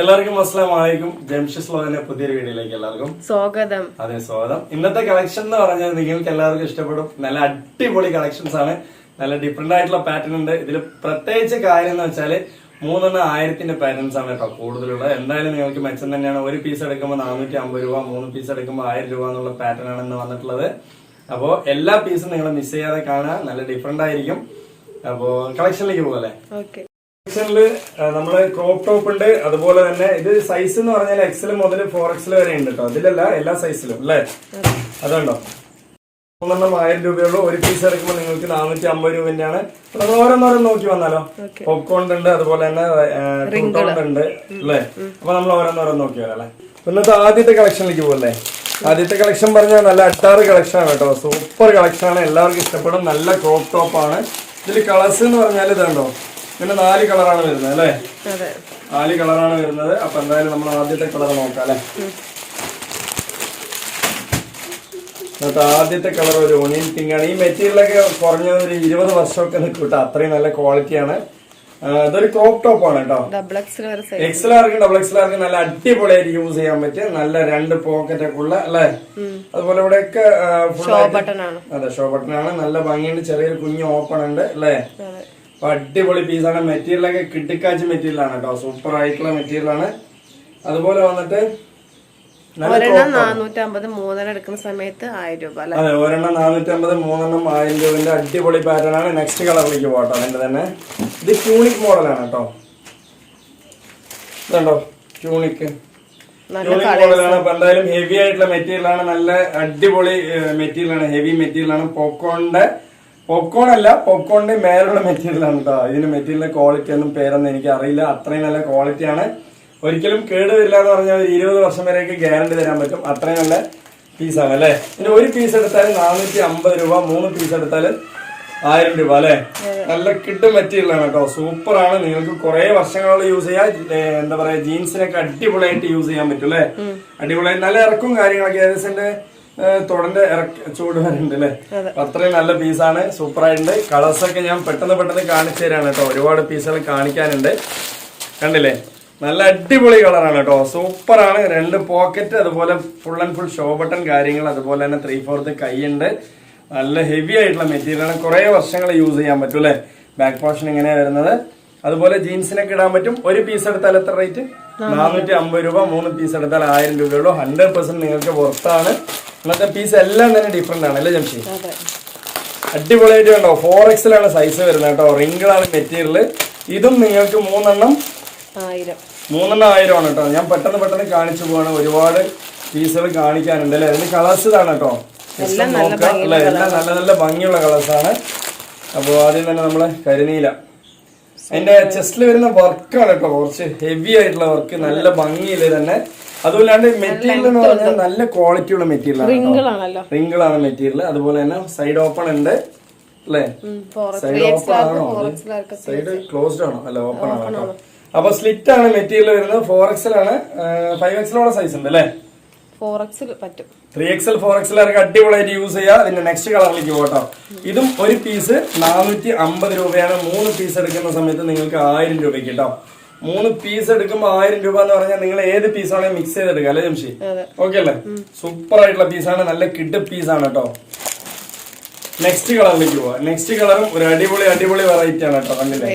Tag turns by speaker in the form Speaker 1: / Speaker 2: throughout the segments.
Speaker 1: എല്ലാവർക്കും വലൈക്കും ജംഷിസ് ലോകിന്റെ പുതിയൊരു വീഡിയോയിലേക്ക് എല്ലാവർക്കും
Speaker 2: സ്വാഗതം.
Speaker 1: അതെ സ്വാഗതം. ഇന്നത്തെ കളക്ഷൻ എന്ന് പറഞ്ഞാൽ നിങ്ങൾക്ക് എല്ലാവർക്കും ഇഷ്ടപ്പെടും. നല്ല അടിപൊളി കളക്ഷൻസ് ആണ്. നല്ല ഡിഫറെന്റ് ആയിട്ടുള്ള പാറ്റേൺ ഉണ്ട്. ഇതിൽ പ്രത്യേകിച്ച് കാര്യം എന്ന് വെച്ചാൽ മൂന്നെണ്ണം ആയിരത്തിന്റെ പാറ്റേൺസ് ആണ് കേട്ടോ കൂടുതലുള്ളത് എന്തായാലും നിങ്ങൾക്ക് മെച്ചം തന്നെയാണ്. ഒരു പീസ് എടുക്കുമ്പോൾ നാനൂറ്റി അമ്പത് രൂപ മൂന്ന് പീസ് എടുക്കുമ്പോൾ ആയിരം രൂപ എന്നുള്ള പാറ്റേൺ ആണ് ഇന്ന് വന്നിട്ടുള്ളത്. അപ്പോ എല്ലാ പീസും നിങ്ങൾ മിസ് ചെയ്യാതെ കാണുക. നല്ല ഡിഫറെന്റ് ആയിരിക്കും. അപ്പോ കളക്ഷനിലേക്ക് പോകല്ലേ
Speaker 2: ഓക്കെ
Speaker 1: സെക്ഷനിൽ നമ്മൾ ക്രോപ്പ് ടോപ്പ് ഉണ്ട്. അതുപോലെ തന്നെ ഇത് സൈസ് എന്ന് പറഞ്ഞാൽ എക്സൽ മുതൽ ഫോർ എക്സൽ വരെ ഉണ്ട് കേട്ടോ അതിലല്ല എല്ലാ സൈസിലും അല്ലേ? അതുണ്ടോ? മൂന്നെണ്ണം ആയിരം രൂപയുള്ളൂ. ഒരു പീസ് ഇറക്കുമ്പോൾ നിങ്ങൾക്ക് നാനൂറ്റി അമ്പത് രൂപന്റെയാണ് നമ്മൾ ഓരോന്നോരോന്ന് നോക്കി വന്നാലോ? പോപ്കോൺ ഉണ്ട് അതുപോലെ തന്നെ ഉണ്ട് അല്ലേ? അപ്പൊ നമ്മൾ ഓരോന്നോരോന്ന് നോക്കി വരാം അല്ലേ? ഇന്നത്തെ ആദ്യത്തെ കളക്ഷനിലേക്ക് പോകല്ലേ ആദ്യത്തെ കളക്ഷൻ പറഞ്ഞാൽ നല്ല അട്ടാറ് കളക്ഷൻ ആണ് കേട്ടോ സൂപ്പർ കളക്ഷൻ ആണ്. എല്ലാവർക്കും ഇഷ്ടപ്പെടും. നല്ല ക്രോപ്പ് ടോപ്പ് ആണ്. ഇതിൽ കളേഴ്സ് എന്ന് പറഞ്ഞാൽ ഇതുണ്ടോ? ഇതിന് നാല് കളറാണ് വരുന്നത് അല്ലേ? നാല് കളറാണ് വരുന്നത്. അപ്പൊ എന്തായാലും നമ്മൾ ആദ്യത്തെ കളർ നോക്കാം അല്ലേ? എന്നിട്ട് ആദ്യത്തെ കളർ ഒരു ഒണിയൻ പിങ്ക് ആണ്. ഈ മെറ്റീരിയലൊക്കെ കുറഞ്ഞത് ഒരു ഇരുപത് വർഷമൊക്കെ നിൽക്കും കേട്ടോ അത്രയും നല്ല ക്വാളിറ്റിയാണ് ഇതൊരു ക്രോപ്പ് ടോപ്പ് ആണ് കേട്ടോ എക്സലാർക്ക് ഡബിൾ എക്സലാർക്ക് നല്ല അടിപൊളിയായിട്ട് യൂസ് ചെയ്യാൻ പറ്റിയ നല്ല രണ്ട് പോക്കറ്റ് ഒക്കെ ഉള്ള അല്ലേ? അതുപോലെ
Speaker 2: ഇവിടെ ഒക്കെ
Speaker 1: അതെ ഷോ ബട്ടൺ ആണ്. നല്ല ഭംഗിയുണ്ട്. ചെറിയൊരു കുഞ്ഞ് ഓപ്പൺ ഉണ്ട് അല്ലേ? അപ്പൊ അടിപൊളി പീസാണ് മെറ്റീരിയലൊക്കെ കിട്ടിക്കാച്ച് മെറ്റീരിയൽ ആണ് കേട്ടോ. സൂപ്പർ ആയിട്ടുള്ള മെറ്റീരിയൽ ആണ്. അതുപോലെ വന്നിട്ട്
Speaker 2: ഒരെണ്ണം നാനൂറ്റമ്പത് മൂന്നെണ്ണം എടുക്കുന്ന സമയത്ത് ആയിരം രൂപ
Speaker 1: അതെ ഒരെണ്ണം നാനൂറ്റമ്പത് മൂന്നെണ്ണം ആയിരം രൂപന്റെ അടിപൊളി പാറ്റേൺ ആണ്. നെക്സ്റ്റ് കളറിലേക്ക് പോകട്ടോ അതിന്റെ തന്നെ. ഇത് ട്യൂണിക് മോഡലാണ് കേട്ടോ. ഇതുണ്ടോ? ട്യൂണിക് ട്യൂണിക് മോഡലാണ് അപ്പൊ എന്തായാലും ഹെവി ആയിട്ടുള്ള മെറ്റീരിയൽ ആണ്. നല്ല അടിപൊളി മെറ്റീരിയൽ ആണ്. ഹെവി മെറ്റീരിയൽ ആണ്. പോപ്കോണിന്റെ പോപ്കോൺ അല്ല പോപ്കോണിന്റെ മേലുള്ള മെറ്റീരിയൽ ആണ് കേട്ടോ ഇതിന് മെറ്റീരിയലിന്റെ ക്വാളിറ്റി ഒന്നും പേരൊന്നും എനിക്ക് അറിയില്ല. അത്രയും നല്ല ക്വാളിറ്റി ആണ്. ഒരിക്കലും കേട് വരില്ല എന്ന് പറഞ്ഞാൽ ഒരു ഇരുപത് വർഷം വരെയൊക്കെ ഗ്യാരണ്ടി തരാൻ പറ്റും. അത്രയും നല്ല പീസാണ് അല്ലേ? ഇനി ഒരു പീസ് എടുത്താൽ നാനൂറ്റി അമ്പത് രൂപ മൂന്ന് പീസ് എടുത്താൽ ആയിരം രൂപ അല്ലേ? നല്ല കിട്ടും മെറ്റീരിയൽ ആണ് കേട്ടോ സൂപ്പർ ആണ്. നിങ്ങൾക്ക് കുറെ വർഷങ്ങളോളം യൂസ് ചെയ്യാം. എന്താ പറയാ ജീൻസിനൊക്കെ അടിപൊളിയായിട്ട് യൂസ് ചെയ്യാൻ പറ്റും അല്ലേ? അടിപൊളിയായിട്ട് നല്ല ഇറക്കും കാര്യങ്ങളൊക്കെ. ഏകദേശം തുടന്റെ ഇറക്ക ചൂട് വരുന്നുണ്ട് അല്ലേ അത്രയും നല്ല പീസാണ്. സൂപ്പർ ആയിട്ടുണ്ട് കളേഴ്സ് ഒക്കെ ഞാൻ പെട്ടെന്ന് പെട്ടെന്ന് കാണിച്ചു തരാണ് കേട്ടോ. ഒരുപാട് പീസുകൾ കാണിക്കാനുണ്ട്. കണ്ടില്ലേ? നല്ല അടിപൊളി കളറാണ് കേട്ടോ. സൂപ്പർ ആണ് രണ്ട് പോക്കറ്റ് അതുപോലെ full and full show button കാര്യങ്ങൾ അതുപോലെ തന്നെ ത്രീ ഫോർത്ത് കൈയുണ്ട്. നല്ല ഹെവി ആയിട്ടുള്ള മെറ്റീരിയൽ ആണ്. കുറെ വർഷങ്ങൾ യൂസ് ചെയ്യാൻ പറ്റും അല്ലേ ബാക്ക് പോർഷൻ ഇങ്ങനെയാ വരുന്നത്. അതുപോലെ ജീൻസിനൊക്കെ ഇടാൻ പറ്റും. ഒരു പീസ് എടുത്താൽ എത്ര റേറ്റ് നാനൂറ്റി അമ്പത് രൂപ. മൂന്ന് പീസ് എടുത്താൽ ആയിരം രൂപയുള്ളൂ ഹൺഡ്രഡ് പെർസെന്റ് നിങ്ങൾക്ക് പുറത്താണ് ഇന്നത്തെ പീസ് എല്ലാം തന്നെ ഡിഫറെന്റ് ആണ് അല്ലേ ജംഷി? അടിപൊളിയായിട്ട് കണ്ടോ ഫോർ എക്സിലാണ് സൈസ് വരുന്നത് കേട്ടോ. റിങ്കിളാണ് മെറ്റീരിയൽ ഇതും നിങ്ങൾക്ക് മൂന്നെണ്ണം മൂന്നെണ്ണം ആയിരം ആണ് കേട്ടോ. ഞാൻ പെട്ടെന്ന് പെട്ടെന്ന് കാണിച്ചു പോവാണ്. ഒരുപാട് പീസുകൾ കാണിക്കാനുണ്ട് അല്ലേ? അതിന് കളേഴ്സ് ഇതാണ് കേട്ടോ. അല്ലേ? എല്ലാം നല്ല നല്ല ഭംഗിയുള്ള കളേഴ്സ് ആണ്. അപ്പോൾ ആദ്യം തന്നെ നമ്മൾ കരിനീല. അതിന്റെ ചെസ്റ്റിൽ വരുന്ന വർക്കാണ് കേട്ടോ. കുറച്ച് ഹെവി ആയിട്ടുള്ള വർക്ക് നല്ല ഭംഗിയിൽ തന്നെ അതുപോലാണ്ട് മെറ്റീരിയൽ എന്ന് പറഞ്ഞാൽ നല്ല ക്വാളിറ്റിയുള്ള മെറ്റീരിയൽ ആണ്
Speaker 2: റിംഗിൾ
Speaker 1: ആണ് മെറ്റീരിയൽ. അതുപോലെ തന്നെ സൈഡ് ഓപ്പൺ ഉണ്ട്. അല്ലേ? സൈഡ് ഓപ്പൺ ആണോ? സൈഡ് ക്ലോസ്ഡ് ആണോ? അല്ല ഓപ്പൺ ആണോ? കേട്ടോ. അപ്പൊ സ്ലിറ്റ് ആണ് മെറ്റീരിയൽ വരുന്നത്. ഫോർ എക്സൽ ആണ്. ഫൈവ് എക്സലോടെ സൈസ് ഉണ്ട് അല്ലേ?
Speaker 2: ഫോർ എക്സൽ പറ്റും.
Speaker 1: ത്രീ എക്സൽ ഫോർ എക്സൽ ആർക്ക് അടിപൊളിയായിട്ട് യൂസ് ചെയ്യുക അതിന്റെ നെക്സ്റ്റ് കളറിലേക്ക് പോട്ടോ ഇതും ഒരു പീസ് നാനൂറ്റി അമ്പത് രൂപയാണ്. മൂന്ന് പീസ് എടുക്കുന്ന സമയത്ത് നിങ്ങൾക്ക് ആയിരം രൂപയ്ക്ക് കേട്ടോ. മൂന്ന് പീസ് എടുക്കുമ്പോൾ ആയിരം രൂപ എന്ന് പറഞ്ഞാൽ നിങ്ങൾ ഏത് പീസ് ആണെങ്കിൽ മിക്സ് ചെയ്തെടുക്കുക അല്ലേ ജംഷി? ഓക്കെ അല്ലേ? സൂപ്പർ ആയിട്ടുള്ള പീസാണ് നല്ല കിഡ് പീസാണ് കേട്ടോ നെക്സ്റ്റ് കളറിലേക്ക് പോവാ. നെക്സ്റ്റ് കളറും ഒരു അടിപൊളി അടിപൊളി വെറൈറ്റി ആണ് കേട്ടോ കണ്ടില്ലേ?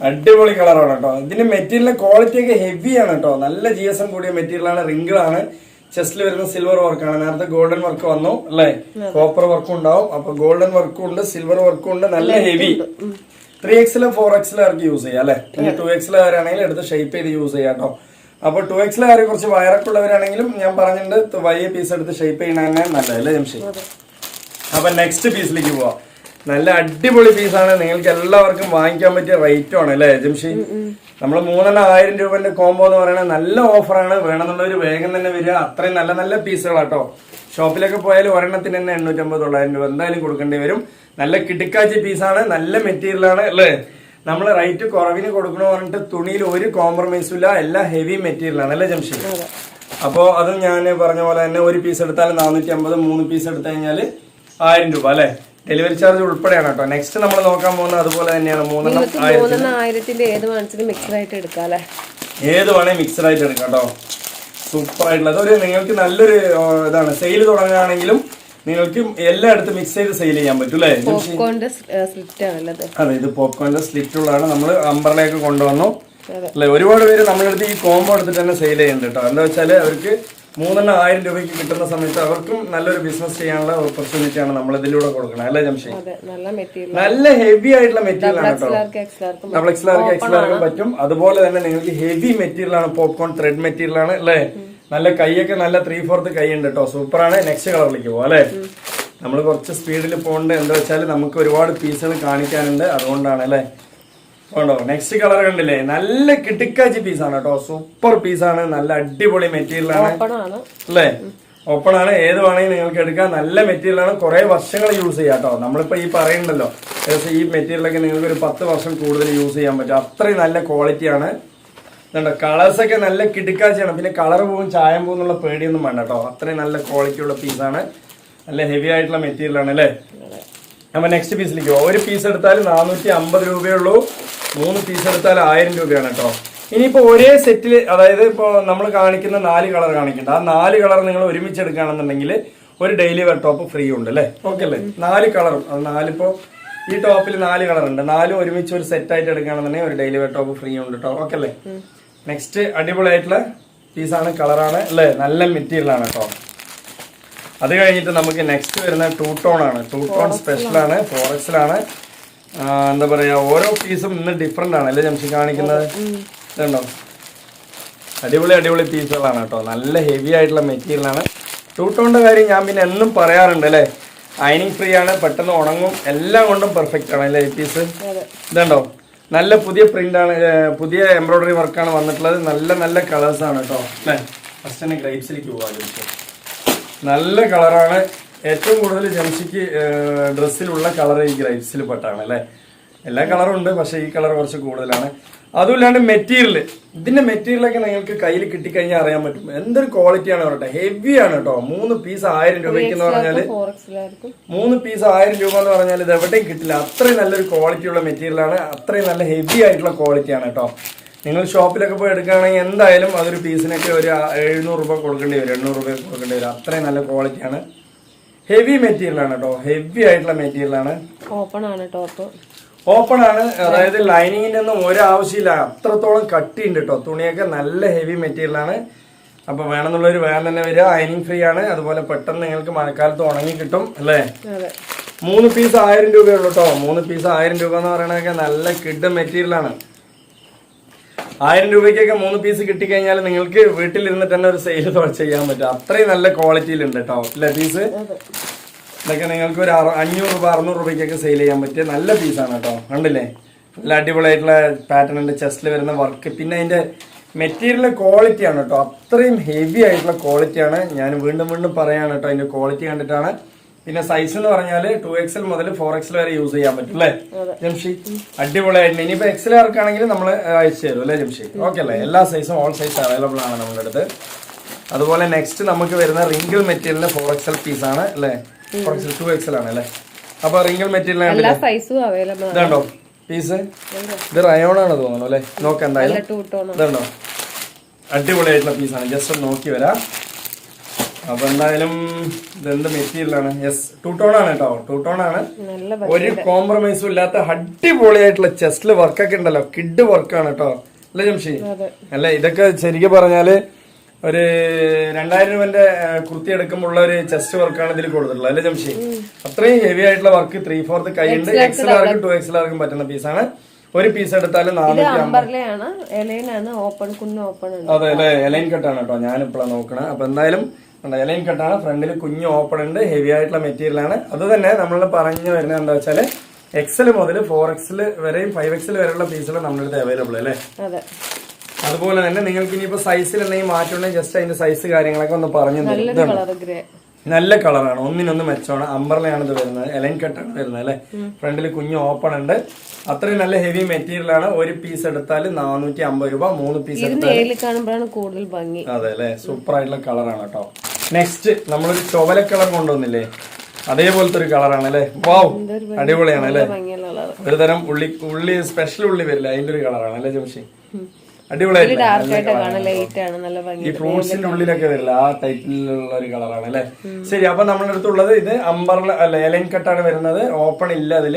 Speaker 1: അടിപൊളി കളറാണ് കേട്ടോ ഇതിന്റെ മെറ്റീരിയലിന്റെ ക്വാളിറ്റി ഒക്കെ ഹെവി ആണ് കേട്ടോ നല്ല ജി എസ് എം കൂടിയ മെറ്റീരിയലാണ് ആണ് ചെസ്റ്റിൽ വരുന്ന സിൽവർ വർക്കാണ് നേരത്തെ ഗോൾഡൻ വർക്ക് വന്നു അല്ലേ? കോപ്പർ വർക്കും ഉണ്ടാവും. അപ്പൊ ഗോൾഡൻ വർക്കും ഉണ്ട് സിൽവർ വർക്കും ഉണ്ട് നല്ല ഹെവി ത്രീ എക്സിലും ഫോർ എക്സിലും ഇറക്കി യൂസ് ചെയ്യാം അല്ലെ? ഇനി ടു എക്സിൽ ആരാണെങ്കിൽ എടുത്ത് ഷേപ്പ് ചെയ്ത് യൂസ് ചെയ്യാം കേട്ടോ. അപ്പൊ ടു എക്സിൽ ആര് കുറച്ച് വയറൊക്കെ ഉള്ളവരാണെങ്കിലും ഞാൻ പറഞ്ഞിട്ടുണ്ട് വലിയ പീസ് എടുത്ത് ഷേപ്പ് ചെയ്യണ തന്നെ നല്ലത് അല്ലേ ജംഷി അപ്പൊ നെക്സ്റ്റ് പീസിലേക്ക് പോവാം. നല്ല അടിപൊളി പീസാണ് നിങ്ങൾക്ക് എല്ലാവർക്കും വാങ്ങിക്കാൻ പറ്റിയ റേറ്റും ആണ് അല്ലേ ജംഷി? നമ്മൾ മൂന്നെണ്ണം ആയിരം രൂപന്റെ കോംബോ എന്ന് പറയുന്നത് നല്ല ഓഫറാണ് വേണമെന്നുള്ളവർ വേഗം തന്നെ വരിക. അത്രയും നല്ല നല്ല പീസുകളാട്ടോ ഷോപ്പിലൊക്കെ പോയാൽ ഒരെണ്ണത്തിന് തന്നെ എണ്ണൂറ്റമ്പത് തൊള്ളായിരം രൂപ എന്തായാലും കൊടുക്കേണ്ടി വരും. നല്ല കിടുക്കാച്ചി പീസാണ് നല്ല മെറ്റീരിയൽ ആണ് അല്ലേ? നമ്മൾ റേറ്റ് കുറവിന് കൊടുക്കണമെന്ന് പറഞ്ഞിട്ട് തുണിയിൽ ഒരു കോംപ്രമൈസും ഇല്ല. എല്ലാം ഹെവി മെറ്റീരിയൽ ആണ് അല്ലേ ജംഷി? അപ്പോൾ അത് ഞാൻ പറഞ്ഞ പോലെ തന്നെ ഒരു പീസ് എടുത്താൽ നാനൂറ്റി അമ്പത് മൂന്ന് പീസ് എടുത്തു കഴിഞ്ഞാൽ ആയിരം രൂപ അല്ലേ? ഡെലിവറി ചാർജ് ഉൾപ്പെടെയാണ് കേട്ടോ. നെക്സ്റ്റ് നമ്മൾ നോക്കാൻ പോകുന്നത് അതുപോലെ തന്നെയാണ്. മൂന്നെണ്ണം
Speaker 2: ആയിരത്തിന്റെ ഏത് മിക്സഡ് ആയിട്ട് എടുക്കാം അല്ലെ?
Speaker 1: ഏത് വേണേ മിക്സഡ് ആയിട്ട് എടുക്കാം കേട്ടോ. സൂപ്പർ ആയിട്ടുള്ള അതൊരു നിങ്ങൾക്ക് നല്ലൊരു ഇതാണ്. സെയിൽ തുടങ്ങുകയാണെങ്കിലും നിങ്ങൾക്ക് എല്ലായിടത്തും മിക്സ് ചെയ്ത് സെയിൽ ചെയ്യാൻ പറ്റും അല്ലേ? അതെ ഇത് പോപ്കോണിന്റെ സ്ലിറ്റ് ഉള്ളതാണ്. നമ്മൾ അമ്പറിലേക്ക് കൊണ്ടുവന്നു. അല്ലെ ഒരുപാട് പേര് നമ്മളെടുത്ത് ഈ കോംബോ എടുത്തിട്ട് തന്നെ സെയിൽ ചെയ്യുന്നുണ്ട് കേട്ടോ. എന്താ വെച്ചാൽ അവർക്ക് മൂന്നെണ്ണം ആയിരം രൂപയ്ക്ക് കിട്ടുന്ന സമയത്ത് അവർക്കും നല്ലൊരു ബിസിനസ് ചെയ്യാനുള്ള ഓപ്പർച്യൂണിറ്റി ആണ് നമ്മൾ ഇതിലൂടെ കൊടുക്കുന്നത്. അല്ലെ ജംഷേ?
Speaker 2: നല്ല
Speaker 1: ഹെവി ആയിട്ടുള്ള മെറ്റീരിയൽ ആണ് കേട്ടോ. ഡബിൾ എക്സ്ലാർക്ക് എക്സ്ലാർക്കും പറ്റും. അതുപോലെ തന്നെ നിങ്ങൾക്ക് ഹെവി മെറ്റീരിയൽ ആണ് പോപ്കോൺ ത്രെഡ് മെറ്റീരിയൽ ആണ് അല്ലേ? നല്ല കൈയൊക്കെ നല്ല ത്രീ ഫോർത്ത് കൈ ഉണ്ട് കേട്ടോ. സൂപ്പർ ആണ്. നെക്സ്റ്റ് കളറിലേക്ക് പോകാം അല്ലേ? നമ്മൾ കുറച്ച് സ്പീഡിൽ പോകേണ്ടത് എന്താ വെച്ചാൽ നമുക്ക് ഒരുപാട് പീസുകൾ കാണിക്കാനുണ്ട്. അതുകൊണ്ടാണ് അല്ലേ? ഉണ്ടോ നെക്സ്റ്റ് കളർ കണ്ടില്ലേ? നല്ല കിട്ടിക്കാച്ചി പീസാണ് കേട്ടോ. സൂപ്പർ പീസാണ് നല്ല അടിപൊളി മെറ്റീരിയൽ ആണ്. അല്ലേ? ഓപ്പൺ ആണ്. ഏത് വേണമെങ്കിൽ നിങ്ങൾക്ക് എടുക്കാം. നല്ല മെറ്റീരിയൽ ആണ്. കുറെ വർഷങ്ങൾ യൂസ് ചെയ്യാം കേട്ടോ. നമ്മളിപ്പോ ഈ പറയുന്നുണ്ടല്ലോ ഏകദേശം ഈ മെറ്റീരിയലൊക്കെ നിങ്ങൾക്ക് ഒരു പത്ത് വർഷം കൂടുതൽ യൂസ് ചെയ്യാൻ പറ്റും. അത്രയും നല്ല ക്വാളിറ്റി ആണ്. ണ്ടോ കളേഴ്സ് ഒക്കെ നല്ല കിടുക്കാച്ചിയാണ് പിന്നെ കളർ പോകും ചായം പോകും എന്നുള്ള പേടിയൊന്നും വേണ്ട കേട്ടോ. അത്രയും നല്ല ക്വാളിറ്റി ഉള്ള പീസാണ് നല്ല ഹെവി ആയിട്ടുള്ള മെറ്റീരിയൽ ആണ് അല്ലേ? നമ്മൾ നെക്സ്റ്റ് പീസിലേക്ക് ഒരു പീസ് എടുത്താൽ നാനൂറ്റി അമ്പത് രൂപയുള്ളൂ മൂന്ന് പീസ് എടുത്താൽ ആയിരം രൂപയാണ് കേട്ടോ. ഇനിയിപ്പോൾ ഒരേ സെറ്റിൽ അതായത് ഇപ്പോൾ നമ്മൾ കാണിക്കുന്ന നാല് കളർ കാണിക്കേണ്ട. ആ നാല് കളർ നിങ്ങൾ ഒരുമിച്ച് എടുക്കുകയാണെന്നുണ്ടെങ്കിൽ ഒരു ഡെയിലി വെയർ ടോപ്പ് ഫ്രീ ഉണ്ട് അല്ലേ? ഓക്കെ അല്ലേ? നാല് കളറും അത് നാലിപ്പോൾ ഈ ടോപ്പിൽ നാല് കളർ ഉണ്ട്. നാലും ഒരുമിച്ച് ഒരു സെറ്റ് ആയിട്ട് എടുക്കുകയാണെന്നുണ്ടെങ്കിൽ ഒരു ഡെയിലി വെയർ ടോപ്പ് ഫ്രീ ഉണ്ട് കേട്ടോ. ഓക്കെ അല്ലേ? നെക്സ്റ്റ് അടിപൊളിയായിട്ടുള്ള പീസാണ് കളറാണ് അല്ലേ? നല്ല മെറ്റീരിയൽ ആണ് കേട്ടോ. അത് കഴിഞ്ഞിട്ട് നമുക്ക് നെക്സ്റ്റ് വരുന്ന ടൂ ടോൺ ആണ്. ടൂ ടോൺ സ്പെഷ്യൽ ആണ് ഫോറക്സിലാണ് എന്താ പറയാ ഓരോ പീസും ഇന്ന് ഡിഫറെന്റ് ആണ്. അല്ലേ ജംഷി കാണിക്കുന്നത്? ഇതുണ്ടോ? അടിപൊളി അടിപൊളി പീസുകളാണ് കേട്ടോ. നല്ല ഹെവി ആയിട്ടുള്ള മെറ്റീരിയൽ ആണ്. ടൂ ടോണിന്റെ കാര്യം ഞാൻ പിന്നെ എന്നും പറയാറുണ്ട് അല്ലേ? അയനിങ് ഫ്രീ ആണ് പെട്ടെന്ന് ഉണങ്ങും. എല്ലാം കൊണ്ടും പെർഫെക്റ്റ് ആണ് അല്ലേ ഈ പീസ് ഇതുണ്ടോ? നല്ല പുതിയ പ്രിന്റ് ആണ് പുതിയ എംബ്രോയിഡറി വർക്കാണ് വന്നിട്ടുള്ളത്. നല്ല നല്ല കളേഴ്സ് ആണ് കേട്ടോ അല്ലേ? ഫസ്റ്റ് തന്നെ ഗ്രൈപ്സിലേക്ക് പോകാം നല്ല കളറാണ് ഏറ്റവും കൂടുതൽ ജംഷിക്ക് ഡ്രസ്സിലുള്ള കളർ ഈ ഗ്രൈപ്സിൽ പെട്ടാണ് അല്ലേ? എല്ലാ കളറും ഉണ്ട് പക്ഷേ ഈ കളർ കുറച്ച് കൂടുതലാണ്. അതുമില്ലാണ്ട് മെറ്റീരിയൽ ഇതിന്റെ മെറ്റീരിയലൊക്കെ നിങ്ങൾക്ക് കയ്യിൽ കിട്ടിക്കഴിഞ്ഞാൽ അറിയാൻ പറ്റും. എന്തൊരു ക്വാളിറ്റിയാണ് പറയട്ടെ ഹെവി ആണ് കേട്ടോ. മൂന്ന് പീസ് ആയിരം രൂപയ്ക്ക് എന്ന് പറഞ്ഞാൽ മൂന്ന് പീസ് ആയിരം രൂപ എന്ന് പറഞ്ഞാൽ ഇത് എവിടെയും കിട്ടില്ല. അത്രയും നല്ലൊരു ക്വാളിറ്റിയുള്ള മെറ്റീരിയലാണ്. അത്രയും നല്ല ഹെവി ആയിട്ടുള്ള ക്വാളിറ്റിയാണ് കേട്ടോ. നിങ്ങൾ ഷോപ്പിലൊക്കെ പോയി എടുക്കുകയാണെങ്കിൽ എന്തായാലും അതൊരു പീസിനൊക്കെ ഒരു എഴുന്നൂറ് രൂപ കൊടുക്കേണ്ടി വരും എണ്ണൂറ് രൂപ കൊടുക്കേണ്ടി വരും. അത്രയും നല്ല ക്വാളിറ്റിയാണ് ഹെവി മെറ്റീരിയൽ ആണ് കേട്ടോ ഹെവി ആയിട്ടുള്ള മെറ്റീരിയൽ ആണ്.
Speaker 2: ഓപ്പൺ ആണ് ടോപ്പ്
Speaker 1: ഓപ്പൺ ആണ്. അതായത് ലൈനിങ്ങിന്റെ ഒന്നും ഒരാവശ്യമില്ല. അത്രത്തോളം കട്ടിയുണ്ട് കേട്ടോ തുണിയൊക്കെ നല്ല ഹെവി മെറ്റീരിയൽ ആണ്. അപ്പൊ വേണമെന്നുള്ളവർ വേഗം തന്നെ വരിക. അയനിങ് ഫ്രീ ആണ്. അതുപോലെ പെട്ടെന്ന് നിങ്ങൾക്ക് മഴക്കാലത്ത് ഉണങ്ങി കിട്ടും അല്ലേ? മൂന്ന് പീസ് ആയിരം രൂപയുള്ളൂ കേട്ടോ മൂന്ന് പീസ് ആയിരം രൂപ എന്ന് പറയണതൊക്കെ നല്ല കിഡ് മെറ്റീരിയൽ ആണ്. ആയിരം രൂപയ്ക്കൊക്കെ മൂന്ന് പീസ് കിട്ടിക്കഴിഞ്ഞാൽ നിങ്ങൾക്ക് വീട്ടിലിരുന്നിട്ട് തന്നെ ഒരു സെയിൽ ചെയ്യാൻ പറ്റും. അത്രയും നല്ല ക്വാളിറ്റിയിലുണ്ട് കേട്ടോ അല്ലേ പീസ് ഇതൊക്കെ നിങ്ങൾക്ക് ഒരു അഞ്ഞൂറ് രൂപ അറുന്നൂറ് രൂപയ്ക്കൊക്കെ സെയിൽ ചെയ്യാൻ പറ്റിയ നല്ല പീസാണ് കേട്ടോ കണ്ടില്ലേ? നല്ല അടിപൊളിയായിട്ടുള്ള പാറ്റേൺ ഉണ്ട് ചെസ്റ്റിൽ വരുന്ന വർക്ക് പിന്നെ അതിന്റെ മെറ്റീരിയൽ ക്വാളിറ്റിയാണ് കേട്ടോ അത്രയും ഹെവി ആയിട്ടുള്ള ക്വാളിറ്റിയാണ് ഞാൻ വീണ്ടും വീണ്ടും പറയാണ് കേട്ടോ അതിന്റെ ക്വാളിറ്റി കണ്ടിട്ടാണ്. പിന്നെ സൈസ് എന്ന് പറഞ്ഞാൽ ടു എക്സൽ മുതൽ ഫോർ എക്സൽ വരെ യൂസ് ചെയ്യാൻ പറ്റും അല്ലേ? ജംഷി അടിപൊളിയായിട്ട്. ഇനിയിപ്പോ എക്സൽ ഇറക്കുകയാണെങ്കിൽ നമ്മൾ അയച്ചു തരും അല്ലേ ജംഷി ഓക്കെ അല്ലേ? എല്ലാ സൈസും ഓൾ സൈസ് അവൈലബിൾ ആണ് നമ്മുടെ അടുത്ത്. അതുപോലെ നെക്സ്റ്റ് നമുക്ക് വരുന്ന റിങ്കിൾ മെറ്റീരിയലിന് ഫോർ എക്സൽ പീസ് ആണ് അല്ലേ? ഫോർ എക്സൽ ടു എക്സൽ ആണ് അല്ലേ? അപ്പൊ റിങ്കിൾ മെറ്റീരിയൽ ഇതുണ്ടോ? പീസ് ഇത് റയോൺ ആണ് തോന്നുന്നു അല്ലേ? നോക്ക് എന്തായാലും. ഇതാണ്ടോ? അടിപൊളിയായിട്ടുള്ള പീസാണ് ജസ്റ്റ് ഒന്ന് നോക്കി വരാം. അപ്പൊ എന്തായാലും ഇതെന്ത് മെറ്റീരിയലാണ്? യെസ് ടൂ ടോൺ ആണ് കേട്ടോ ടൂ ടോൺ ആണ് ഒരു കോംപ്രമൈസും ഇല്ലാത്ത അടിപൊളിയായിട്ടുള്ള ചെസ്റ്റിൽ വർക്കൊക്കെ ഉണ്ടല്ലോ. കിഡ് വർക്കാണ് കേട്ടോ അല്ല ജംഷി? അല്ല ഇതൊക്കെ ശരിക്കും പറഞ്ഞാൽ ഒരു രണ്ടായിരം രൂപന്റെ കുർത്തി എടുക്കുമ്പോൾ ഒരു ചെസ്റ്റ് വർക്കാണ് ഇതിൽ കൊടുത്തിട്ടുള്ളത്. അല്ലേ ജംഷി? അത്രയും ഹെവി ആയിട്ടുള്ള വർക്ക് ത്രീ ഫോർത്ത് കൈയുണ്ട് എക്സൽ ആർക്കും ടു എക്സൽ ആർക്കും പറ്റുന്ന പീസാണ് ഒരു പീസ് എടുത്താലും നാനൂറ്റി അമ്പത്.
Speaker 2: ഉണ്ട്
Speaker 1: അതെ അല്ലെ? എലൈൻ കട്ടാണ് കേട്ടോ ഞാനിപ്പോഴാണ് നോക്കണേ. അപ്പൊ എന്തായാലും എലൈൻ കട്ടാണ്. ഫ്രണ്ടിൽ കുഞ്ഞു ഓപ്പൺ ഉണ്ട്. ഹെവി ആയിട്ടുള്ള മെറ്റീരിയൽ ആണ്. അത് തന്നെ നമ്മൾ പറഞ്ഞു വരുന്നത് എന്താ വെച്ചാൽ എക്സൽ മുതൽ ഫോർ എക്സൽ വരെയും ഫൈവ് എക്സൽ വരെയുള്ള പീസുകൾ നമ്മുടെ അടുത്ത് അവൈലബിൾ അല്ലേ? അതുപോലെ തന്നെ നിങ്ങൾക്ക് ഇനിയിപ്പോ സൈസിൽ എന്തെങ്കിലും മാറ്റം ഉണ്ടെങ്കിൽ ജസ്റ്റ് അതിന്റെ സൈസ് കാര്യങ്ങളൊക്കെ ഒന്ന് പറഞ്ഞു നല്ല കളറാണ് ഒന്നിനൊന്ന് മെച്ചമാണ് അമ്പർലയാണ് ഇത് വരുന്നത്. എലൈൻ കട്ടാണ് വരുന്നത് അല്ലെ? ഫ്രണ്ടിൽ കുഞ്ഞ് ഓപ്പൺ ഉണ്ട്. അത്രയും നല്ല ഹെവി മെറ്റീരിയൽ ആണ്. ഒരു പീസ് എടുത്താൽ നാനൂറ്റി അമ്പത് രൂപ. മൂന്ന് പീസ്
Speaker 2: എടുത്താൽ
Speaker 1: അതെ അല്ലെ? സൂപ്പർ ആയിട്ടുള്ള കളറാണ് കേട്ടോ. നെക്സ്റ്റ് നമ്മളൊരു ചുവല കളർ കൊണ്ടുവന്നില്ലേ? അതേപോലത്തെ ഒരു കളറാണ് അല്ലേ? വാവ് അടിപൊളിയാണ് അല്ലേ? ഒരു തരം ഉള്ളി ഉള്ളി സ്പെഷ്യൽ ഉള്ളി വരില്ല അതിന്റെ ഒരു കളറാണ് അല്ലേ ജംഷി? അടിപൊളിയായിട്ട് ഈ ഫ്രൂട്ട്സിന്റെ ഉള്ളിലൊക്കെ വരില്ല ആ ടൈപ്പിലുള്ള ഒരു കളറാണ് അല്ലേ? ശരി അപ്പൊ നമ്മുടെ അടുത്തുള്ളത് ഇത് അമ്പർല അല്ല എലൈൻ കട്ടാണ് വരുന്നത്. ഓപ്പൺ ഇല്ല അതിൽ.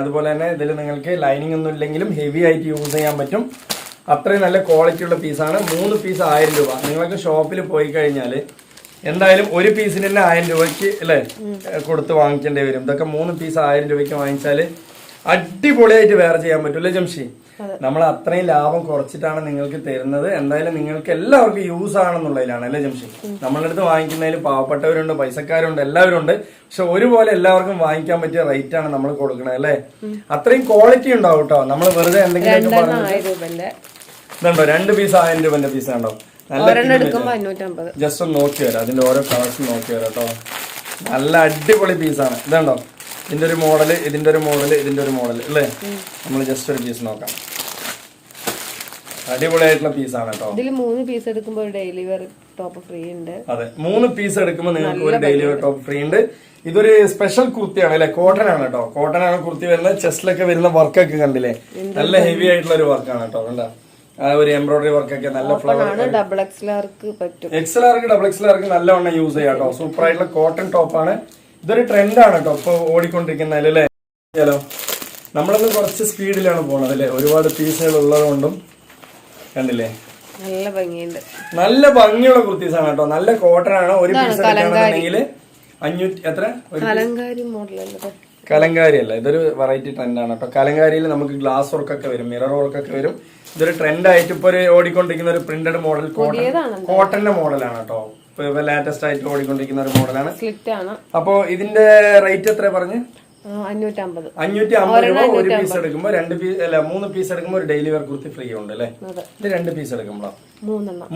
Speaker 1: അതുപോലെ തന്നെ ഇതിൽ നിങ്ങൾക്ക് ലൈനിങ് ഒന്നും ഇല്ലെങ്കിലും ഹെവി ആയിട്ട് യൂസ് ചെയ്യാൻ പറ്റും. അത്രയും നല്ല ക്വാളിറ്റി ഉള്ള പീസാണ് മൂന്ന് പീസ് ആയിരം രൂപ. നിങ്ങൾക്ക് ഷോപ്പിൽ പോയി കഴിഞ്ഞാൽ എന്തായാലും ഒരു പീസിന് തന്നെ ആയിരം രൂപയ്ക്ക് അല്ലേ? കൊടുത്ത് വാങ്ങിക്കേണ്ടി വരും. ഇതൊക്കെ മൂന്ന് പീസ് ആയിരം രൂപയ്ക്ക് വാങ്ങിച്ചാൽ അടിപൊളിയായിട്ട് വേറെ ചെയ്യാൻ പറ്റും അല്ലേ ജംഷി? നമ്മൾ അത്രയും ലാഭം കുറച്ചിട്ടാണ് നിങ്ങൾക്ക് തരുന്നത്. എന്തായാലും നിങ്ങൾക്ക് എല്ലാവർക്കും യൂസ് ആണെന്നുള്ളതിലാണ് അല്ലേ ജംഷി? നമ്മളുടെ അടുത്ത് വാങ്ങിക്കുന്നതിൽ പാവപ്പെട്ടവരുണ്ട് പൈസക്കാരുണ്ട് എല്ലാവരും ഉണ്ട് പക്ഷെ ഒരുപോലെ എല്ലാവർക്കും വാങ്ങിക്കാൻ പറ്റിയ റേറ്റ് ആണ് നമ്മൾ കൊടുക്കുന്നത് അല്ലേ? അത്രയും ക്വാളിറ്റി ഉണ്ടാവും കേട്ടോ. നമ്മൾ വെറുതെ എന്തെങ്കിലും ഇതുണ്ടോ? രണ്ട് പീസ് ആയിരം രൂപന്റെ പീസ് ഉണ്ടോ നല്ല ജസ്റ്റ് ഒന്ന് നോക്കി വരാം. അതിന്റെ ഓരോ കളേഴ്സ് നോക്കി വരാം കേട്ടോ നല്ല അടിപൊളി പീസാണ് ഇതുണ്ടോ ഇതിന്റെ ഒരു മോഡൽ ഇതിന്റെ ഒരു മോഡൽ ഇതിന്റെ ഒരു മോഡൽ അല്ലേ? നമ്മൾ ജസ്റ്റ് ഒരു പീസ് നോക്കാം. അടിപൊളിയായിട്ടുള്ള പീസാണ് കേട്ടോ
Speaker 2: ഇതിൽ മൂന്ന് പീസ് എടുക്കുമ്പോൾ ഡെയിലി വെയർ ടോപ്പ് ഫ്രീ ഉണ്ട്.
Speaker 1: അതെ. മൂന്ന് പീസ് എടുക്കുമ്പോൾ നിങ്ങൾക്ക് ഒരു ഡെയിലി ടോപ്പ് ഫ്രീ ഉണ്ട്. ഇതൊരു സ്പെഷ്യൽ കുർത്തിയാണ് അല്ലെ? കോട്ടൺ ആണ് കേട്ടോ കോട്ടൺ ആണ് കുർത്തി വരുന്നത്. ചെസ്റ്റിലൊക്കെ വരുന്ന വർക്കൊക്കെ കണ്ടില്ലേ? നല്ല ഹെവി ആയിട്ടുള്ള ഒരു വർക്കാണ് കേട്ടോ കണ്ട? ഒരു എംബ്രോയിഡറി വർക്കൊക്കെ നല്ല ഫ്ലവർ
Speaker 2: ആണ്. ഡബിൾ എക്സ്ലാർക്ക് പറ്റും?
Speaker 1: എക്സൽ ആർക്ക് ഡബിൾ എക്സൽ ആർക്ക് നല്ലവണ്ണം യൂസ് ചെയ്യാം കേട്ടോ സൂപ്പർ ആയിട്ടുള്ള കോട്ടൺ ടോപ്പാണ് ഇതൊരു ട്രെൻഡാണ് കേട്ടോ ഇപ്പൊ ഓടിക്കൊണ്ടിരിക്കുന്നതിൽ അല്ലേ ഹലോ. നമ്മളൊന്ന് കുറച്ച് സ്പീഡിലാണ് പോണത് അല്ലേ ഒരുപാട് പീസുകൾ ഉള്ളത് കൊണ്ടും കണ്ടില്ലേ?
Speaker 2: നല്ല ഭംഗിയുണ്ട്.
Speaker 1: നല്ല ഭംഗിയുള്ള കുർത്തീസാണ് കേട്ടോ നല്ല കോട്ടൺ ആണ്. ഒരു പീസ് എടുക്കുകയാണെന്നുണ്ടെങ്കിൽ അഞ്ഞൂറ്റി എത്ര? ഒരു
Speaker 2: അലങ്കാരി മോഡലല്ലേ
Speaker 1: കലങ്കാരി അല്ല ഇതൊരു വെറൈറ്റി ട്രെൻഡാണ് കേട്ടോ കലങ്കാരിയിൽ നമുക്ക് ഗ്ലാസ് വർക്കൊക്കെ വരും മിറർ വർക്കൊക്കെ വരും. ഇതൊരു ട്രെൻഡ് ആയിട്ട് ഇപ്പൊ ഒരു ഓടിക്കൊണ്ടിരിക്കുന്ന ഒരു പ്രിന്റഡ് മോഡൽ കോട്ടൺ കോട്ടന്റെ മോഡലാണ് കേട്ടോ ഇപ്പൊ ലേറ്റസ്റ്റ് ആയിട്ട് ഓടിക്കൊണ്ടിരിക്കുന്ന ഒരു മോഡലാണ് അപ്പോ ഇതിന്റെ റേറ്റ് എത്ര പറഞ്ഞു? അഞ്ഞൂറ്റി അമ്പത് രൂപ ഒരു പീസ് എടുക്കുമ്പോ രണ്ട് പീസ് അല്ല മൂന്ന് പീസ് എടുക്കുമ്പോൾ ഒരു ഡെയിലി വെയർ കുർത്തി ഫ്രീ ഉണ്ട് അല്ലേ? ഇത് രണ്ട് പീസ്
Speaker 2: എടുക്കുമ്പോ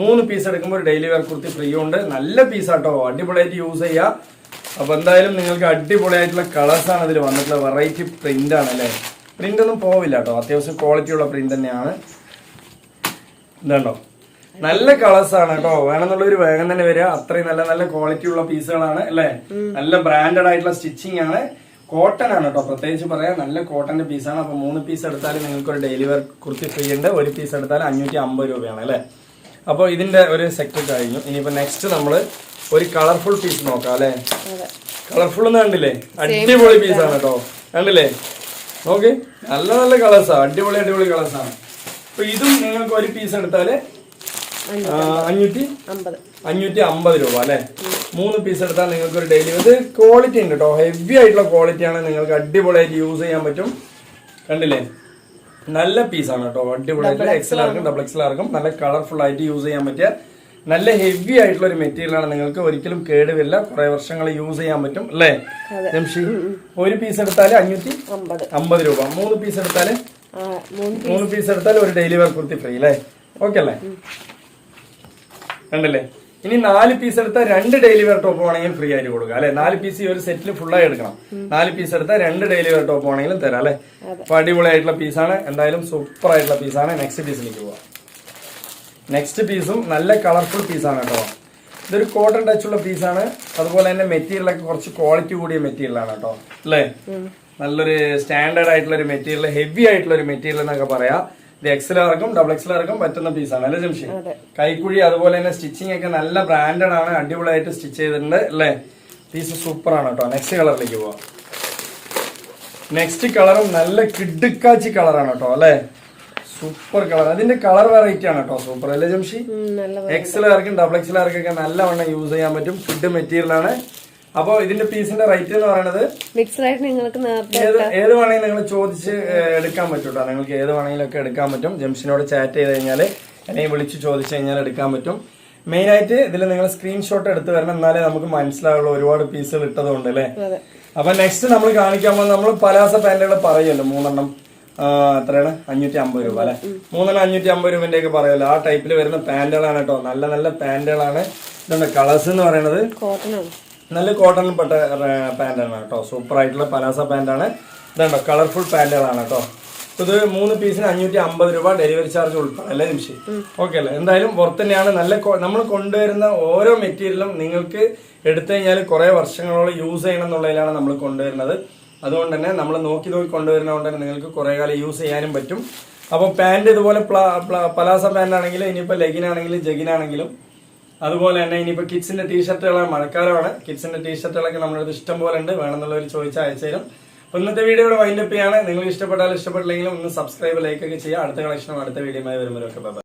Speaker 1: മൂന്ന് പീസ് എടുക്കുമ്പോൾ ഒരു ഡെയിലി വെയർ കുർത്തി ഫ്രീ ഉണ്ട്. നല്ല പീസ് ആട്ടോ അടിപൊളിയായിട്ട് യൂസ് ചെയ്യാം. അപ്പൊ എന്തായാലും നിങ്ങൾക്ക് അടിപൊളിയായിട്ടുള്ള കളേഴ്സ് ആണ് ഇതിൽ വന്നിട്ടുള്ള വെറൈറ്റി പ്രിന്റ് ആണ് അല്ലേ? പ്രിന്റ് ഒന്നും പോവില്ല കേട്ടോ. അത്യാവശ്യം ക്വാളിറ്റി ഉള്ള പ്രിന്റ് തന്നെയാണ്. ഇതുണ്ടോ? നല്ല കളേഴ്സ് ആണ് കേട്ടോ. വേണമെന്നുള്ളൊരു വേഗം തന്നെ വരിക. അത്രയും നല്ല നല്ല ക്വാളിറ്റി ഉള്ള പീസുകളാണ് അല്ലേ? നല്ല ബ്രാൻഡഡ് ആയിട്ടുള്ള സ്റ്റിച്ചിങ് ആണ്. കോട്ടൺ ആണ് കേട്ടോ. പ്രത്യേകിച്ച് പറയാം നല്ല കോട്ടന്റെ പീസാണ്. അപ്പൊ മൂന്ന് പീസ് എടുത്താൽ നിങ്ങൾക്ക് ഒരു വെയർ കുർത്തി ഫ്രീ ഉണ്ട്. ഒരു പീസ് എടുത്താൽ അഞ്ഞൂറ്റി അമ്പത് രൂപയാണ് അല്ലേ? അപ്പോൾ ഇതിന്റെ ഒരു സെക്ടർ കഴിഞ്ഞു. ഇനിയിപ്പോ നെക്സ്റ്റ് നമ്മൾ ഒരു കളർഫുൾ പീസ് നോക്കാം അല്ലേ? കളർഫുൾ എന്ന് കണ്ടില്ലേ? അടിപൊളി പീസാണ് കേട്ടോ. കണ്ടില്ലേ? നോക്ക്. നല്ല നല്ല കളേഴ്സ് ആണ് അടിപൊളി അടിപൊളി കളേഴ്സ് ആണ്. അപ്പൊ ഇതും നിങ്ങൾക്ക് ഒരു പീസ് എടുത്താൽ അഞ്ഞൂറ്റി അഞ്ഞൂറ്റി അമ്പത്. രൂപ അല്ലെ? മൂന്ന് പീസ് എടുത്താൽ നിങ്ങൾക്ക് ഒരു ഡെയിലി ഇത് ക്വാളിറ്റി ഉണ്ട് കേട്ടോ. ഹെവി ആയിട്ടുള്ള ക്വാളിറ്റിയാണ് നിങ്ങൾക്ക് അടിപൊളിയായിട്ട് യൂസ് ചെയ്യാൻ പറ്റും. കണ്ടില്ലേ? നല്ല പീസാണ് കേട്ടോ. അടിപൊളിയായിട്ട് എക്സൽ ആർക്കും ഡബിൾ എക്സൽ ആർക്കും നല്ല കളർഫുൾ ആയിട്ട് യൂസ് ചെയ്യാൻ പറ്റിയ നല്ല ഹെവി ആയിട്ടുള്ള ഒരു മെറ്റീരിയൽ ആണ്. നിങ്ങൾക്ക് ഒരിക്കലും കേടുവരില്ല. കുറെ വർഷങ്ങൾ യൂസ് ചെയ്യാൻ പറ്റും അല്ലേ? ജംഷി ഒരു പീസ് എടുത്താൽ അഞ്ഞൂറ്റി
Speaker 2: അമ്പത്.
Speaker 1: രൂപ. മൂന്ന് പീസ് എടുത്താൽ
Speaker 2: ആ മൂന്ന്
Speaker 1: പീസ് എടുത്താൽ ഒരു ഡെയിലി വെയർ കുർത്തി ഫ്രീ അല്ലേ? ഓക്കെ അല്ലേ? കണ്ടല്ലേ? ഇനി നാല് പീസ് എടുത്താൽ രണ്ട് ഡെയിലി വെയർ ടോപ്പ് ആണെങ്കിലും ഫ്രീ ആയിട്ട് കൊടുക്കാം അല്ലെ? നാല് പീസ് ഈ ഒരു സെറ്റിൽ ഫുള്ളായി എടുക്കണം. നാല് പീസ് എടുത്താൽ രണ്ട് ഡെയിലി വെയർ ടോപ്പ് വേണമെങ്കിലും തരാം അല്ലെ? അപ്പൊ അടിപൊളിയായിട്ടുള്ള പീസാണ് എന്തായാലും സൂപ്പർ ആയിട്ടുള്ള പീസാണ് നെക്സ്റ്റ് പീസിലേക്ക് പോവാം. നെക്സ്റ്റ് പീസും നല്ല കളർഫുൾ പീസാണ് കേട്ടോ. ഇതൊരു കോട്ടൺ ടച്ച് ഉള്ള പീസാണ് അതുപോലെ തന്നെ മെറ്റീരിയൽ ഒക്കെ കുറച്ച് ക്വാളിറ്റി കൂടിയ മെറ്റീരിയലാണ് കേട്ടോ. അല്ലേ? നല്ലൊരു സ്റ്റാൻഡേർഡ് ആയിട്ടുള്ള ഒരു മെറ്റീരിയൽ ഹെവി ആയിട്ടുള്ള ഒരു മെറ്റീരിയൽ എന്നൊക്കെ പറയാം. ഇത് എക്സൽ ഇറക്കും ഡബിൾ എക്സൽ ഇറക്കും പറ്റുന്ന പീസാണ് അല്ലേ ജംഷി. കൈക്കുഴി അതുപോലെ തന്നെ സ്റ്റിച്ചിങ് ഒക്കെ നല്ല ബ്രാൻഡഡ് ആണ്. അടിപൊളിയായിട്ട് സ്റ്റിച്ച് ചെയ്തിട്ടുണ്ട്. അല്ലേ? പീസ് സൂപ്പർ ആണ് കേട്ടോ. നെക്സ്റ്റ് കളറിലേക്ക് പോവാം. നെക്സ്റ്റ് കളറും നല്ല കിടുക്കാച്ചി കളറാണ് കേട്ടോ. അല്ലേ? സൂപ്പർ കളർ അതിന്റെ കളർ വെറൈറ്റി ആണ് കേട്ടോ. സൂപ്പർ അല്ലേ ജംഷി? ആർക്കും ഡബിൾ എക്സൽ ആർക്കൊക്കെ നല്ലവണ്ണം യൂസ് ചെയ്യാൻ പറ്റും. ഫുഡ് മെറ്റീരിയൽ ആണ്. അപ്പൊ ഇതിന്റെ പീസിന്റെ റേറ്റ് എന്ന് പറയുന്നത്
Speaker 2: നിങ്ങൾക്ക്
Speaker 1: ഏത് വേണമെങ്കിലും നിങ്ങൾ ചോദിച്ച് എടുക്കാൻ പറ്റും കേട്ടോ. നിങ്ങൾക്ക് ഏത് വേണമെങ്കിലും ഒക്കെ എടുക്കാൻ പറ്റും. ജംഷിനോട് ചാറ്റ് ചെയ്ത് കഴിഞ്ഞാൽ അല്ലെങ്കിൽ വിളിച്ച് ചോദിച്ചു കഴിഞ്ഞാൽ എടുക്കാൻ പറ്റും. മെയിൻ ആയിട്ട് ഇതിൽ നിങ്ങൾ സ്ക്രീൻഷോട്ട് എടുത്ത് വരണം. എന്നാലേ നമുക്ക് മനസ്സിലാവുള്ളൂ ഒരുപാട് പീസുകൾ ഇട്ടതുകൊണ്ട് അല്ലേ? അപ്പൊ നെക്സ്റ്റ് നമ്മൾ കാണിക്കാൻ പോകുന്നത് നമ്മൾ പലാസ പാന്റുകൾ പറയുമല്ലോ മൂന്നെണ്ണം. എത്രയാണ്? അഞ്ഞൂറ്റി അമ്പത് രൂപ അല്ലെ? മൂന്നെണ്ണം അഞ്ഞൂറ്റി അമ്പത് രൂപന്റെ ഒക്കെ പറയുമല്ലോ. ആ ടൈപ്പിൽ വരുന്ന പാന്റുകളാണ് കേട്ടോ. നല്ല നല്ല പാന്റുകളാണ്. ഇതുണ്ട് കളേഴ്സ് എന്ന് പറയുന്നത്. നല്ല കോട്ടണിൽ പെട്ട പാന്റാണ് കേട്ടോ. സൂപ്പർ ആയിട്ടുള്ള പലാസ പാന്റാണ്. ഇതുണ്ടോ കളർഫുൾ പാന്റുകളാണ് കേട്ടോ. ഇത് മൂന്ന് പീസിന് അഞ്ഞൂറ്റി അമ്പത് രൂപ ഡെലിവറി ചാർജ് ഉൾപ്പെടെ അല്ലേ നിമിഷം? ഓക്കെ അല്ലേ? എന്തായാലും പുറത്ത് തന്നെയാണ്. നല്ല നമ്മൾ കൊണ്ടുവരുന്ന ഓരോ മെറ്റീരിയലും നിങ്ങൾക്ക് എടുത്തു കഴിഞ്ഞാൽ കുറേ വർഷങ്ങളോളം യൂസ് ചെയ്യണം എന്നുള്ളതിലാണ് നമ്മൾ കൊണ്ടുവരുന്നത്. അതുകൊണ്ട് തന്നെ നമ്മൾ നോക്കി നോക്കി കൊണ്ടുവരുന്നതുകൊണ്ട് തന്നെ നിങ്ങൾക്ക് കുറേ കാലം യൂസ് ചെയ്യാനും പറ്റും. അപ്പോൾ പാന്റ് ഇതുപോലെ പ്ല- പ്ല- പലാസ പാന്റ് ആണെങ്കിലും ഇനിയിപ്പോൾ ജെഗിൻ ആണെങ്കിലും അതുപോലെ തന്നെ ഇനിയിപ്പോൾ കിഡ്സിന്റെ ടീഷർട്ടുകളാണ് മഴക്കാലമാണ്. കിഡ്സിന്റെ ടീഷർട്ടുകളൊക്കെ നമ്മുടെ ഇഷ്ടം പോലെ ഉണ്ട്. വേണമെന്നുള്ളവർ ചോദിച്ചാൽ അയച്ചേരും അപ്പോൾ ഇന്നത്തെ വീഡിയോ ഇവിടെ വൈൻഡപ്പ് ചെയ്യാണ്. നിങ്ങൾ ഇഷ്ടപ്പെട്ടാലും ഇഷ്ടപ്പെട്ടില്ലെങ്കിലും ഒന്ന് സബ്സ്ക്രൈബ് ലൈക്ക് ഒക്കെ ചെയ്യുക. അടുത്ത കളക്ഷനും അടുത്ത വീഡിയോയുമായി വരുമ്പോഴൊക്കെ ബൈ